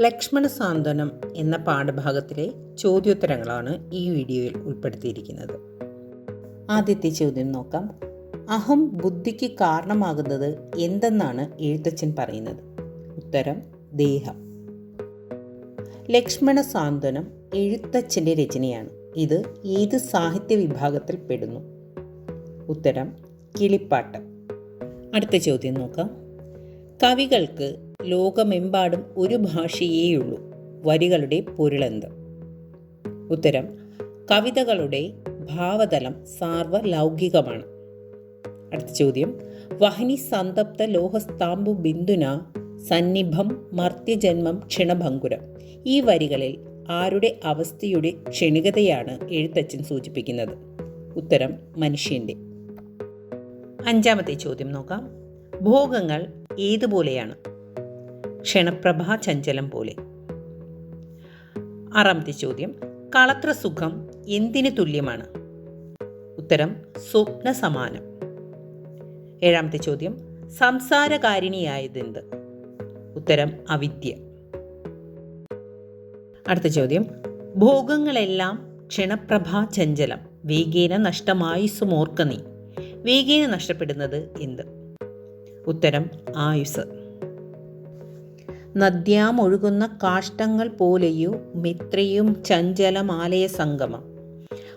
ലക്ഷ്മണ സാന്ത്വനം എന്ന പാഠഭാഗത്തിലെ ചോദ്യോത്തരങ്ങളാണ് ഈ വീഡിയോയിൽ ഉൾപ്പെടുത്തിയിരിക്കുന്നത്. ആദ്യത്തെ ചോദ്യം നോക്കാം. അഹം ബുദ്ധിക്ക് കാരണമാകുന്നത് എന്തെന്നാണ് എഴുത്തച്ഛൻ പറയുന്നത്? ഉത്തരം ദേഹം. ലക്ഷ്മണ സാന്ത്വനം എഴുത്തച്ഛന്റെ രചനയാണ്. ഇത് ഏത് സാഹിത്യ വിഭാഗത്തിൽ പെടുന്നു? ഉത്തരം കിളിപ്പാട്ട്. അടുത്ത ചോദ്യം നോക്കാം. കവികൾക്ക് ലോകമെമ്പാടും ഒരു ഭാഷയേയുള്ളൂ വരികളുടെ പൊരുളെന്ത്? ഉത്തരം കവിതകളുടെ ഭാവതലം സാർവലൗകികമാണ്. അടുത്ത ചോദ്യം വഹനി സന്തപ്ത ലോഹസ്താംബു ബിന്ദുന സന്നിഭം മർത്യജന്മം ക്ഷണഭങ്കുരം. ഈ വരികളിൽ ആരുടെ അവസ്ഥയുടെ ക്ഷണികതയാണ് എഴുത്തച്ഛൻ സൂചിപ്പിക്കുന്നത്? ഉത്തരം മനുഷ്യന്റെ അഞ്ചാമത്തെ ചോദ്യം നോക്കാം. ഭോഗങ്ങൾ ഏതുപോലെയാണ്? ക്ഷണപ്രഭാ ചഞ്ചലം പോലെ. ആറാമത്തെ ചോദ്യം കളത്ര സുഖം എന്തിനു തുല്യമാണ്? ഉത്തരം സ്വപ്ന സമാനം. ഏഴാമത്തെ ചോദ്യം സംസാരകാരിണിയായതെന്ത്? ഉത്തരം അവിദ്യ. അടുത്ത ചോദ്യം ഭോഗങ്ങളെല്ലാം ക്ഷണപ്രഭാ ചഞ്ചലം വേഗേന നഷ്ടമായുസ്സുമോർക്ക നീ. വേഗേന നഷ്ടപ്പെടുന്നത് എന്ത്? ഉത്തരം ആയുസ്. നദ്യാമൊഴുകുന്ന കാഷ്ടങ്ങൾ പോലെയോ മിത്രയും ചഞ്ചലം ആലയസംഗമം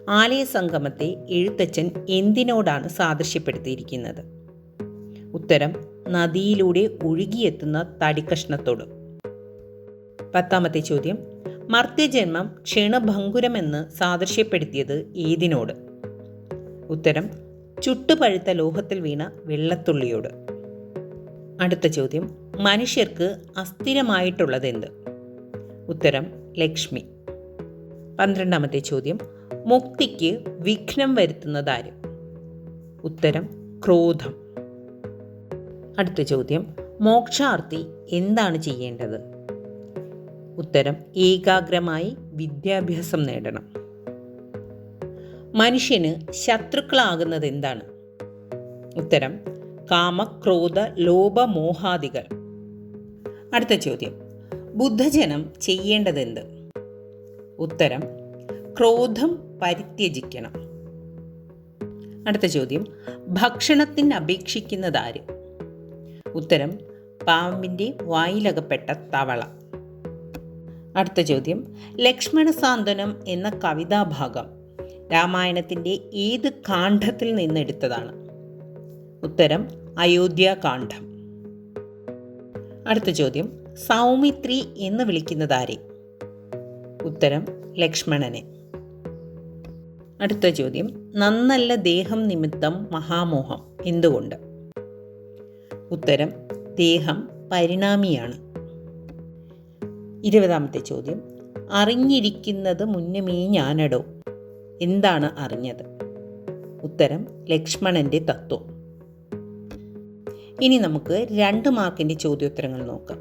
ആലയ സംഗമത്തെ എഴുത്തച്ഛൻ എന്തിനോടാണ് സാദൃശ്യപ്പെടുത്തിയിരിക്കുന്നത്? ഉത്തരം നദിയിലൂടെ ഒഴുകിയെത്തുന്ന തടിക്കഷ്ണത്തോട്. പത്താമത്തെ ചോദ്യം മർത്യജന്മം ക്ഷീണഭങ്കുരമെന്ന് സാദൃശ്യപ്പെടുത്തിയത് ഏതിനോട്? ഉത്തരം ചുട്ടുപഴുത്ത ലോഹത്തിൽ വീണ വെള്ളത്തുള്ളിയോട്. അടുത്ത ചോദ്യം. മനുഷ്യർക്ക് അസ്ഥിരമായിട്ടുള്ളത് എന്ത് ഉത്തരം ലക്ഷ്മി. പന്ത്രണ്ടാമത്തെ ചോദ്യം. മുക്തിക്ക് വിഘ്നം വരുത്തുന്നതാര്? ഉത്തരം ക്രോധം. അടുത്ത ചോദ്യം. മോക്ഷാർത്ഥി എന്താണ് ചെയ്യേണ്ടത്? ഉത്തരം ഏകാഗ്രമായി വിദ്യാഭ്യാസം നേടണം. മനുഷ്യന് ശത്രുക്കളാകുന്നത് എന്താണ് ഉത്തരം കാമക്രോധ ലോപമോഹാദികൾ അടുത്ത ചോദ്യം. ബുദ്ധജനം ചെയ്യേണ്ടതെന്ത്? ഉത്തരം ക്രോധം പരിത്യജിക്കണം. അടുത്ത ചോദ്യം ഭക്ഷണത്തിന് അപേക്ഷിക്കുന്നതാര്? ഉത്തരം പാമ്പിന്റെ വായിലകപ്പെട്ട തവള. അടുത്ത ചോദ്യം ലക്ഷ്മണ സാന്ത്വനം എന്ന കവിതാഭാഗം രാമായണത്തിന്റെ ഏത് കാണ്ഡത്തിൽ നിന്നെടുത്തതാണ്? ഉത്തരം അയോധ്യാകാന്ഡം. അടുത്ത ചോദ്യം സൗമിത്രി എന്ന് വിളിക്കുന്നത് ആരെ? ഉത്തരം ലക്ഷ്മണനെ. അടുത്ത ചോദ്യം നന്നല്ല ദേഹം നിമിത്തം മഹാമോഹം എന്തുകൊണ്ട്? ഉത്തരം ദേഹം പരിണാമിയാണ്. ഇരുപതാമത്തെ ചോദ്യം അറിഞ്ഞിരിക്കുന്നത് മുന്നമേ ഞാനടോ? എന്താണ് അറിഞ്ഞത്? ഉത്തരം ലക്ഷ്മണന്റെ തത്വം. ഇനി നമുക്ക് രണ്ട് മാർക്കിന്റെ ചോദ്യോത്തരങ്ങൾ നോക്കാം.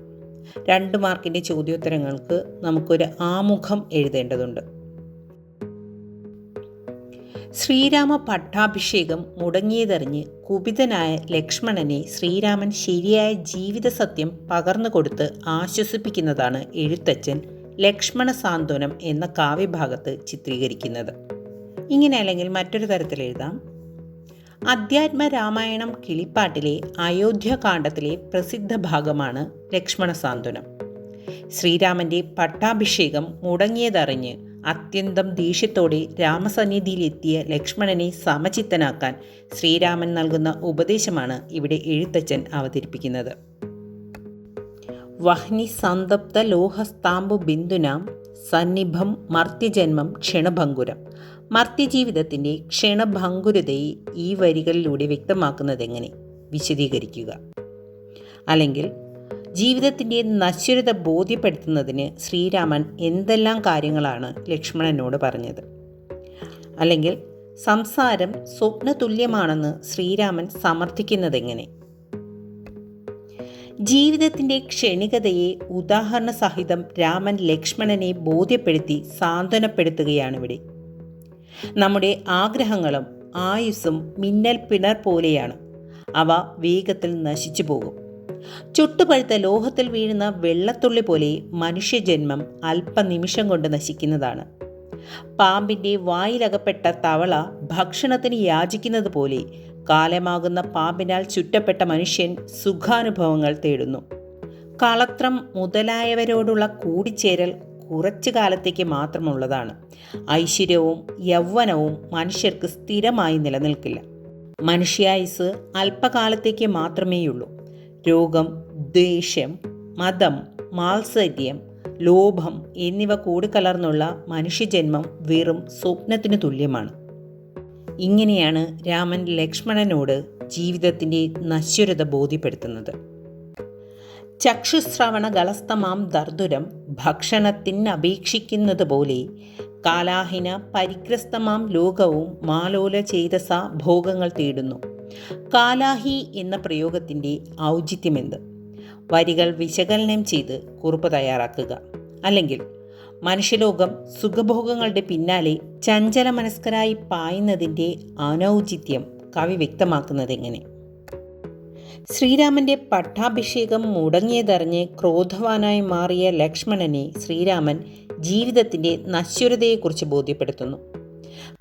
രണ്ട് മാർക്കിന്റെ ചോദ്യോത്തരങ്ങൾക്ക് നമുക്കൊരു ആമുഖം എഴുതേണ്ടതുണ്ട്. ശ്രീരാമ പട്ടാഭിഷേകം മുടങ്ങിയതറിഞ്ഞ് കുപിതനായ ലക്ഷ്മണനെ ശ്രീരാമൻ ശരിയായ ജീവിത സത്യം പകർന്നു കൊടുത്ത് ആശ്വസിപ്പിക്കുന്നതാണ് എഴുത്തച്ഛൻ ലക്ഷ്മണ സാന്ത്വനം എന്ന കാവ്യഭാഗത്ത് ചിത്രീകരിക്കുന്നത്. ഇങ്ങനെ അല്ലെങ്കിൽ മറ്റൊരു തരത്തിൽ എഴുതാം. അധ്യാത്മ രാമായണം കിളിപ്പാട്ടിലെ അയോധ്യകാന്ഡത്തിലെ പ്രസിദ്ധ ഭാഗമാണ് ലക്ഷ്മണ സാന്ത്വനം ശ്രീരാമന്റെ പട്ടാഭിഷേകം മുടങ്ങിയതറിഞ്ഞ് അത്യന്തം ദേഷ്യത്തോടെ രാമസന്നിധിയിലെത്തിയ ലക്ഷ്മണനെ സമചിത്തനാക്കാൻ ശ്രീരാമൻ നൽകുന്ന ഉപദേശമാണ് ഇവിടെ എഴുത്തച്ഛൻ അവതരിപ്പിക്കുന്നത്. വഹ്നി സന്തപ്ത ലോഹസ്താംബു ബിന്ദുനാം സന്നിഭം മർത്യജന്മം ക്ഷണഭങ്കുരം. മർത്യജീവിതത്തിന്റെ ക്ഷണഭങ്കുരതയെ ഈ വരികളിലൂടെ വ്യക്തമാക്കുന്നത് എങ്ങനെ? വിശദീകരിക്കുക. അല്ലെങ്കിൽ ജീവിതത്തിന്റെ നശ്വരത ബോധ്യപ്പെടുത്തുന്നതിന് ശ്രീരാമൻ എന്തെല്ലാം കാര്യങ്ങളാണ് ലക്ഷ്മണനോട് പറഞ്ഞത്? അല്ലെങ്കിൽ സംസാരം സ്വപ്നതുല്യമാണെന്ന് ശ്രീരാമൻ സമർത്ഥിക്കുന്നതെങ്ങനെ? ജീവിതത്തിന്റെ ക്ഷണികതയെ ഉദാഹരണ സഹിതം രാമൻ ലക്ഷ്മണനെ ബോധ്യപ്പെടുത്തി സാന്ത്വനപ്പെടുത്തുകയാണിവിടെ. നമ്മുടെ ആഗ്രഹങ്ങളും ആയുസ്സും മിന്നൽ പിണർ പോലെയാണ്. അവ വേഗത്തിൽ നശിച്ചു പോകും. ചുട്ടുപഴുത്ത ലോഹത്തിൽ വീഴുന്ന വെള്ളത്തുള്ളി പോലെ മനുഷ്യജന്മം അല്പനിമിഷം കൊണ്ട് നശിക്കുന്നതാണ്. പാമ്പിന്റെ വായിലകപ്പെട്ട തവള ഭക്ഷണത്തിന് യാചിക്കുന്നത് പോലെ കാലമാകുന്ന പാമ്പിനാൽ ചുറ്റപ്പെട്ട മനുഷ്യൻ സുഖാനുഭവങ്ങൾ തേടുന്നു. കളത്രം മുതലായവരോടുള്ള കൂടിച്ചേരൽ കുറച്ചു കാലത്തേക്ക് മാത്രമുള്ളതാണ്. ഐശ്വര്യവും യൗവനവും മനുഷ്യർക്ക് സ്ഥിരമായി നിലനിൽക്കില്ല. മനുഷ്യായുസ് അല്പകാലത്തേക്ക് മാത്രമേയുള്ളൂ. രോഗം ദേഷ്യം മതം മാത്സര്യം ലോഭം എന്നിവ കൂടിക്കലർന്നുള്ള മനുഷ്യജന്മം വെറും സ്വപ്നത്തിന് തുല്യമാണ്. ഇങ്ങനെയാണ് രാമൻ ലക്ഷ്മണനോട് ജീവിതത്തിന്റെ നശ്വരത ബോധ്യപ്പെടുത്തുന്നത്. ചക്ഷുശ്രവണ ഗലസ്തമാം ദർദുരം ഭക്ഷണത്തിനപേക്ഷിക്കുന്നത് പോലെ കാലാഹിന പരിഗ്രസ്തമാം ലോകവും മാലോല ചേതസ ഭോഗങ്ങൾ തേടുന്നു. കാലാഹി എന്ന പ്രയോഗത്തിന്റെ ഔചിത്യമെന്ത്? വരികൾ വിശകലനം ചെയ്ത് കുറിപ്പ് തയ്യാറാക്കുക. അല്ലെങ്കിൽ മനുഷ്യലോകം സുഖഭോഗങ്ങളുടെ പിന്നാലെ ചഞ്ചല മനസ്കരായി പായുന്നതിന്റെ അനൗചിത്യം കവി വ്യക്തമാക്കുന്നതെങ്ങനെ? ശ്രീരാമന്റെ പട്ടാഭിഷേകം മുടങ്ങിയതറിഞ്ഞ് ക്രോധവാനായി മാറിയ ലക്ഷ്മണനെ ശ്രീരാമൻ ജീവിതത്തിന്റെ നശ്വരതയെക്കുറിച്ച് ബോധ്യപ്പെടുത്തുന്നു.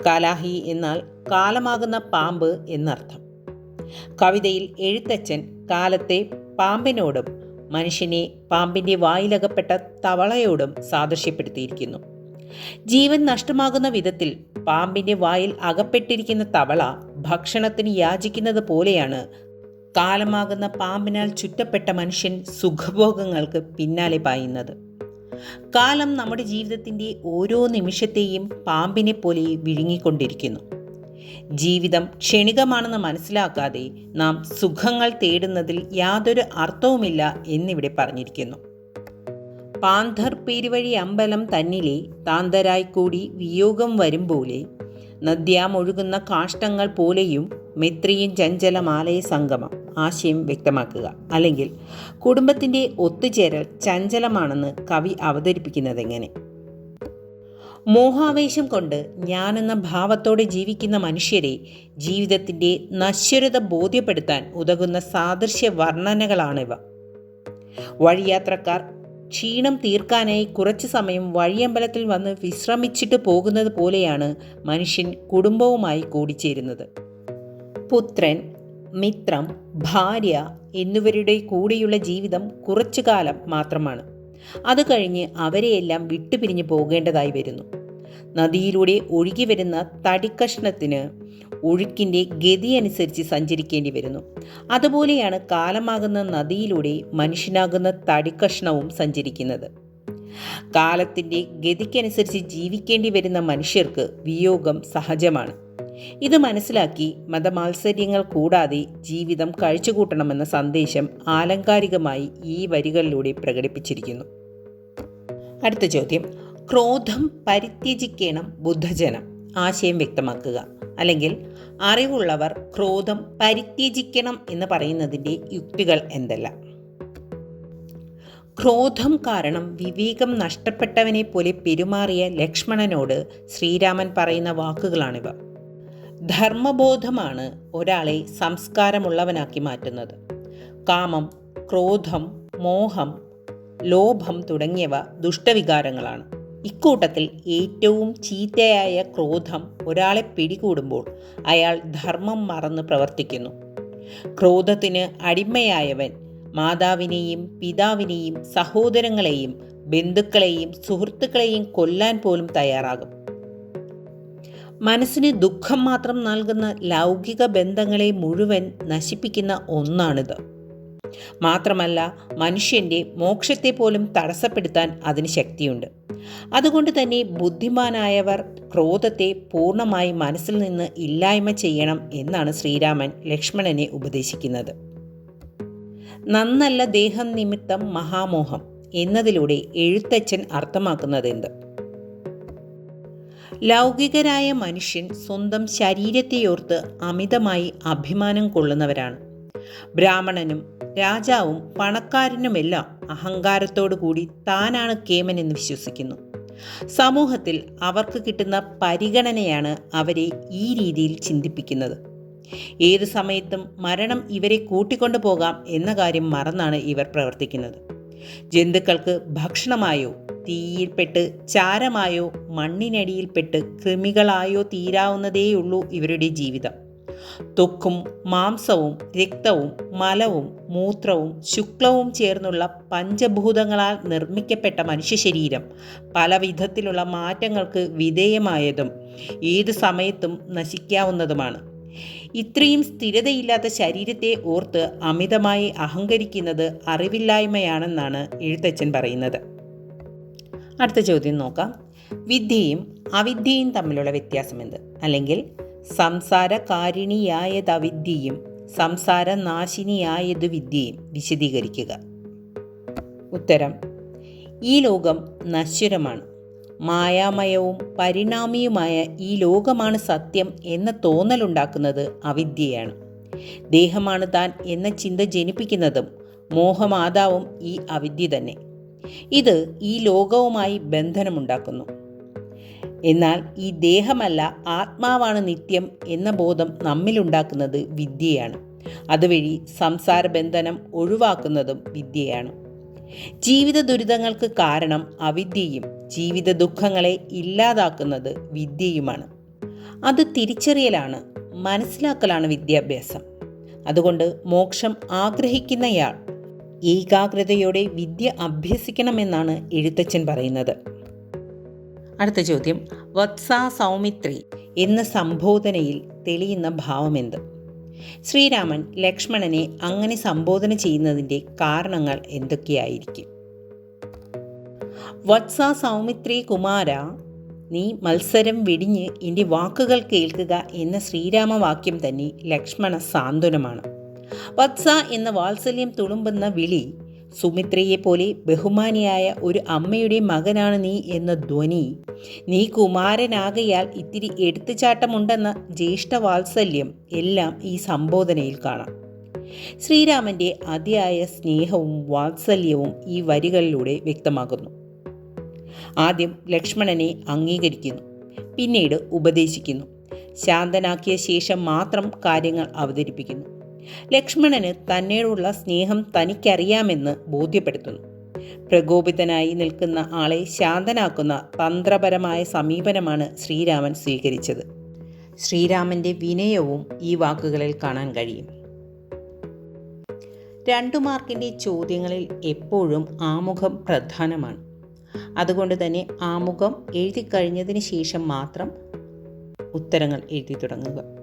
കാലാഹി എന്നാൽ കാലമാകുന്ന പാമ്പ് എന്നർത്ഥം. കവിതയിൽ എഴുത്തച്ഛൻ കാലത്തെ പാമ്പിനോടും മനുഷ്യനെ പാമ്പിന്റെ വായിലകപ്പെട്ട തവളയോടും സാദൃശ്യപ്പെടുത്തിയിരിക്കുന്നു. ജീവൻ നഷ്ടമാകുന്ന വിധത്തിൽ പാമ്പിന്റെ വായിൽ അകപ്പെട്ടിരിക്കുന്ന തവള ഭക്ഷണത്തിന് യാചിക്കുന്നത് പോലെയാണ് കാലമാകുന്ന പാമ്പിനാൽ ചുറ്റപ്പെട്ട മനുഷ്യൻ സുഖഭോഗങ്ങൾക്ക് പിന്നാലെ പായുന്നത്. കാലം നമ്മുടെ ജീവിതത്തിന്റെ ഓരോ നിമിഷത്തെയും പാമ്പിനെ പോലെ വിഴുങ്ങിക്കൊണ്ടിരിക്കുന്നു. ജീവിതം ക്ഷണികമാണെന്ന് മനസ്സിലാക്കാതെ നാം സുഖങ്ങൾ തേടുന്നതിൽ യാതൊരു അർത്ഥവുമില്ല എന്നിവിടെ പറഞ്ഞിരിക്കുന്നു. പാന്തർ പേരുവഴി അമ്പലം തന്നിലെ താന്തരായി കൂടി വിയോഗം വരും പോലെ നദ്യാമൊഴുകുന്ന കാഷ്ടങ്ങൾ പോലെയും മെത്രിയും ചഞ്ചലമാലയ സംഗമം ആശയം വ്യക്തമാക്കുക. അല്ലെങ്കിൽ കുടുംബത്തിന്റെ ഒത്തുചേരൽ ചഞ്ചലമാണെന്ന് കവി അവതരിപ്പിക്കുന്നത് എങ്ങനെ മോഹാവേശം കൊണ്ട് ഞാനെന്ന ഭാവത്തോടെ ജീവിക്കുന്ന മനുഷ്യരെ ജീവിതത്തിന്റെ നശ്വരത ബോധ്യപ്പെടുത്താൻ ഉതകുന്ന സാദൃശ്യ വർണനകളാണിവ. വഴിയാത്രക്കാർ ക്ഷീണം തീർക്കാനായി കുറച്ചു സമയം വഴിയമ്പലത്തിൽ വന്ന് വിശ്രമിച്ചിട്ട് പോകുന്നത് പോലെയാണ് മനുഷ്യൻ കുടുംബവുമായി കൂടിച്ചേരുന്നത്. പുത്രൻ മിത്രം ഭാര്യ എന്നിവരുടെ കൂടെയുള്ള ജീവിതം കുറച്ചു കാലം മാത്രമാണ്. അത് കഴിഞ്ഞ് അവരെയെല്ലാം വിട്ടുപിരിഞ്ഞു പോകേണ്ടതായി വരുന്നു. നദിയിലൂടെ ഒഴുകി വരുന്ന തടിക്കഷ്ണത്തിന് ഒഴുക്കിന്റെ ഗതി അനുസരിച്ച് സഞ്ചരിക്കേണ്ടി വരുന്നു. അതുപോലെയാണ് കാലമാകുന്ന നദിയിലൂടെ മനുഷ്യനാകുന്ന തടിക്കഷ്ണവും സഞ്ചരിക്കുന്നത്. കാലത്തിന്റെ ഗതിക്കനുസരിച്ച് ജീവിക്കേണ്ടി വരുന്ന മനുഷ്യർക്ക് വിയോഗം സഹജമാണ്. ഇത് മനസ്സിലാക്കി മതമാത്സര്യങ്ങൾ കൂടാതെ ജീവിതം കഴിച്ചുകൂട്ടണമെന്ന സന്ദേശം ആലങ്കാരികമായി ഈ വരികളിലൂടെ പ്രകടിപ്പിച്ചിരിക്കുന്നു. അടുത്ത ചോദ്യം. ക്രോധം പരിത്യജിക്കണം ബുദ്ധജനം. ആശയം വ്യക്തമാക്കുക. അല്ലെങ്കിൽ അറിവുള്ളവർ ക്രോധം പരിത്യജിക്കണം എന്ന് പറയുന്നതിന്റെ യുക്തികൾ എന്തല്ല. ക്രോധം കാരണം വിവേകം നഷ്ടപ്പെട്ടവനെ പോലെ പെരുമാറിയ ലക്ഷ്മണനോട് ശ്രീരാമൻ പറയുന്ന വാക്കുകളാണിവ. ധർമ്മബോധമാണ് ഒരാളെ സംസ്കാരമുള്ളവനാക്കി മാറ്റുന്നത്. കാമം ക്രോധം മോഹം ലോഭം തുടങ്ങിയവ ദുഷ്ടവികാരങ്ങളാണ്. ഇക്കൂട്ടത്തിൽ ഏറ്റവും ചീത്തയായ ക്രോധം ഒരാളെ പിടികൂടുമ്പോൾ അയാൾ ധർമ്മം മറന്ന് പ്രവർത്തിക്കുന്നു. ക്രോധത്തിന് അടിമയായവൻ മാതാവിനെയും പിതാവിനെയും സഹോദരങ്ങളെയും ബന്ധുക്കളെയും സുഹൃത്തുക്കളെയും കൊല്ലാൻ പോലും തയ്യാറാകും. മനസ്സിന് ദുഃഖം മാത്രം നൽകുന്ന ലൗകിക ബന്ധങ്ങളെ മുഴുവൻ നശിപ്പിക്കുന്ന ഒന്നാണിത്. മാത്രമല്ല മനുഷ്യന്റെ മോക്ഷത്തെ പോലും തടസ്സപ്പെടുത്താൻ അതിന് ശക്തിയുണ്ട്. അതുകൊണ്ട് തന്നെ ബുദ്ധിമാനായവർ ക്രോധത്തെ പൂർണമായി മനസ്സിൽ നിന്ന് ഇല്ലായ്മ ചെയ്യണം എന്നാണ് ശ്രീരാമൻ ലക്ഷ്മണനെ ഉപദേശിക്കുന്നത്. നന്നല്ല ദേഹം നിമിത്തം മഹാമോഹം എന്നതിലൂടെ എഴുത്തച്ഛൻ അർത്ഥമാക്കുന്നതെന്ത്? ലൗകികരായ മനുഷ്യൻ സ്വന്തം ശരീരത്തെയോർത്ത് അമിതമായി അഭിമാനം കൊള്ളുന്നവരാണ്. ബ്രാഹ്മണനും രാജാവും പണക്കാരനുമെല്ലാം അഹങ്കാരത്തോടു കൂടി താനാണ് കേമൻ എന്ന് വിശ്വസിക്കുന്നു. സമൂഹത്തിൽ അവർക്ക് കിട്ടുന്ന പരിഗണനയാണ് അവരെ ഈ രീതിയിൽ ചിന്തിപ്പിക്കുന്നത്. ഏത് സമയത്തും മരണം ഇവരെ കൂട്ടിക്കൊണ്ടു പോകാം എന്ന കാര്യം മറന്നാണ് ഇവർ പ്രവർത്തിക്കുന്നത്. ജന്തുക്കൾക്ക് ഭക്ഷണമായോ തീയിൽപ്പെട്ട് ചാരമായോ മണ്ണിനടിയിൽപ്പെട്ട് കൃമികളായോ തീരാവുന്നതേയുള്ളൂ ഇവരുടെ ജീവിതം. ത്വക്കും മാംസവും രക്തവും മലവും മൂത്രവും ശുക്ലവും ചേർന്നുള്ള പഞ്ചഭൂതങ്ങളാൽ നിർമ്മിക്കപ്പെട്ട മനുഷ്യ ശരീരം പല വിധത്തിലുള്ള മാറ്റങ്ങൾക്ക് വിധേയമായതും ഏത് സമയത്തും നശിക്കാവുന്നതുമാണ്. ഇത്രയും സ്ഥിരതയില്ലാത്ത ശരീരത്തെ ഓർത്ത് അമിതമായി അഹങ്കരിക്കുന്നത് അറിവില്ലായ്മയാണെന്നാണ് എഴുത്തച്ഛൻ പറയുന്നത്. അടുത്ത ചോദ്യം നോക്കാം. വിദ്യയും അവിദ്യയും തമ്മിലുള്ള വ്യത്യാസം വ്യത്യാസമെന്ത്? അല്ലെങ്കിൽ സംസാരകാരിണിയായത് അവിദ്യയും സംസാരനാശിനിയായത് വിദ്യയും വിശദീകരിക്കുക. ഉത്തരം ഈ ലോകം നശ്വരമാണ്. മായാമയവും പരിണാമിയുമായ ഈ ലോകമാണ് സത്യം എന്ന തോന്നലുണ്ടാക്കുന്നത് അവിദ്യയാണ്. ദേഹമാണ് താൻ എന്ന ചിന്ത ജനിപ്പിക്കുന്നതും മോഹമാതാവും ഈ അവിദ്യ തന്നെ. ഇത് ഈ ലോകവുമായി ബന്ധനമുണ്ടാക്കുന്നു. എന്നാൽ ഈ ദേഹമല്ല ആത്മാവാണ് നിത്യം എന്ന ബോധം നമ്മിലുണ്ടാക്കുന്നത് വിദ്യയാണ്. അതുവഴി സംസാര ബന്ധനം ഒഴിവാക്കുന്നതും വിദ്യയാണ്. ജീവിത ദുരിതങ്ങൾക്ക് കാരണം അവിദ്യയും ജീവിത ദുഃഖങ്ങളെ ഇല്ലാതാക്കുന്നത് വിദ്യയുമാണ്. അത് തിരിച്ചറിയലാണ് മനസ്സിലാക്കലാണ് വിദ്യാഭ്യാസം. അതുകൊണ്ട് മോക്ഷം ആഗ്രഹിക്കുന്നയാൾ ഏകാഗ്രതയോടെ വിദ്യ അഭ്യസിക്കണമെന്നാണ് എഴുത്തച്ഛൻ പറയുന്നത്. അടുത്ത ചോദ്യം. വത്സ സൗമിത്രി എന്ന സംബോധനയിൽ തെളിയുന്ന ഭാവമെന്ത് ശ്രീരാമൻ ലക്ഷ്മണനെ അങ്ങനെ സംബോധന ചെയ്യുന്നതിന്റെ കാരണങ്ങൾ എന്തൊക്കെയായിരിക്കും? വത്സ സൗമിത്രി കുമാര നീ മത്സരം വെടിഞ്ഞ് എന്റെ വാക്കുകൾ കേൾക്കുക എന്ന ശ്രീരാമവാക്യം തന്നെ ലക്ഷ്മണ സാന്ത്വനമാണ്. വത്സ എന്ന വാത്സല്യം തുളുമ്പുന്ന വിളി സുമിത്രയെപ്പോലെ ബഹുമാനിയായ ഒരു അമ്മയുടെ മകനാണ് നീ എന്ന ധ്വനി. നീ കുമാരനാകയാൽ ഇത്തിരി എടുത്തുചാട്ടമുണ്ടെന്ന ജ്യേഷ്ഠവാത്സല്യം എല്ലാം ഈ സംബോധനയിൽ കാണാം. ശ്രീരാമന്റെ അതിയായ സ്നേഹവും വാത്സല്യവും ഈ വരികളിലൂടെ വ്യക്തമാകുന്നു. ആദ്യം ലക്ഷ്മണനെ അംഗീകരിക്കുന്നു പിന്നീട് ഉപദേശിക്കുന്നു. ശാന്തനാക്കിയ ശേഷം മാത്രം കാര്യങ്ങൾ അവതരിപ്പിക്കുന്നു. ലക്ഷ്മണന് തന്നോടുള്ള സ്നേഹം തനിക്കറിയാമെന്ന് ബോധ്യപ്പെടുത്തുന്നു. പ്രകോപിതനായി നിൽക്കുന്ന ആളെ ശാന്തനാക്കുന്ന തന്ത്രപരമായ സമീപനമാണ് ശ്രീരാമൻ സ്വീകരിച്ചത്. ശ്രീരാമന്റെ വിനയവും ഈ വാക്കുകളിൽ കാണാൻ കഴിയും. രണ്ടു മാർക്കിന്റെ ചോദ്യങ്ങളിൽ എപ്പോഴും ആമുഖം പ്രധാനമാണ്. അതുകൊണ്ട് തന്നെ ആമുഖം എഴുതി കഴിഞ്ഞതിന് ശേഷം മാത്രം ഉത്തരങ്ങൾ എഴുതി തുടങ്ങുക.